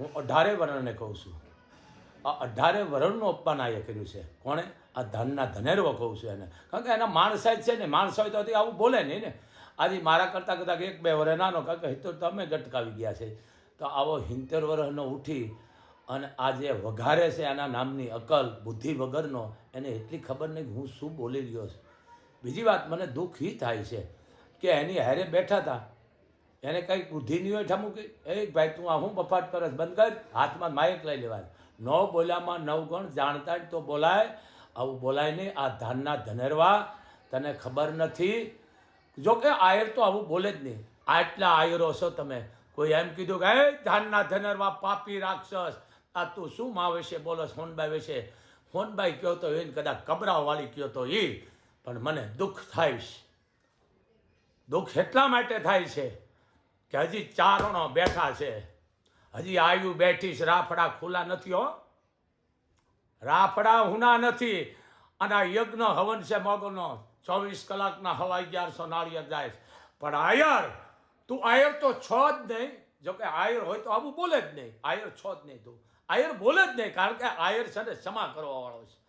હું અઢારે વર્ણને કહું છું. આ અઢારે વર્ણનું અપમાન આ એ કર્યું છે. કોણે? આ ધનના ધનેરવો કહું છું એને. કારણ કે એના માણસ જ છે ને, માણસ હોય તો આવું બોલે નહીં ને. આજે મારા કરતાં કદાચ એક બે વરે નાનો, કારણ કે તો તમે ગટકાવી ગયા છે. તો આવો હિંતેર વર્ષનો ઉઠી અને આ જે વઘારે છે એના નામની અકલ, બુદ્ધિ વગરનો, એને એટલી ખબર નહીં કે હું શું બોલી રહ્યો છું. બીજી વાત, મને દુઃખ થાય છે કે એની હારે બેઠા હતા. એને કંઈક બુદ્ધિ નહીં હોય મૂકી એ ભાઈ, તું આ હું બફાટ કરસ બંધ કર. હાથમાં માયક લઈ લેવાય. ન બોલ્યામાં નવગણ જાણતા જ તો બોલાય. આવું બોલાય નહીં. આ ધાનના ધનેરવા. તને ખબર નથી. જો કે આયર તો આવું બોલે જ નહીં. આટલા આયરો છો તમે. કોઈ એમ કીધું કે, એ ધાનના ધનેરવા પાપી રાક્ષસ. આ તું શું મા વિશે બોલો સોનબાઈ વિશે. સોનબાઈ કહો તો એને કદાચ કબરાવાળી કહો તો એ પણ મને દુઃખ થાય છે. દુઃખ એટલા માટે થાય છે કે હજી ચારણો બેઠા છે. હજી આયુ બેઠી છે. રાફડા ખુલ્લા નથી હો. રાફડા હુના નથી. અને યજ્ઞ હવન છે મગનો. ચોવીસ કલાકના હવા અગિયારસો નાળિયેર જાય પણ આયર, તું આયર તો છો જ નહીં. જોકે આયર હોય તો આવું બોલે જ નહીં. આયર છો જ નહીં તું. આયર બોલે જ નહીં. કારણ કે આયર છે ને ક્ષમા કરવાવાળો છે.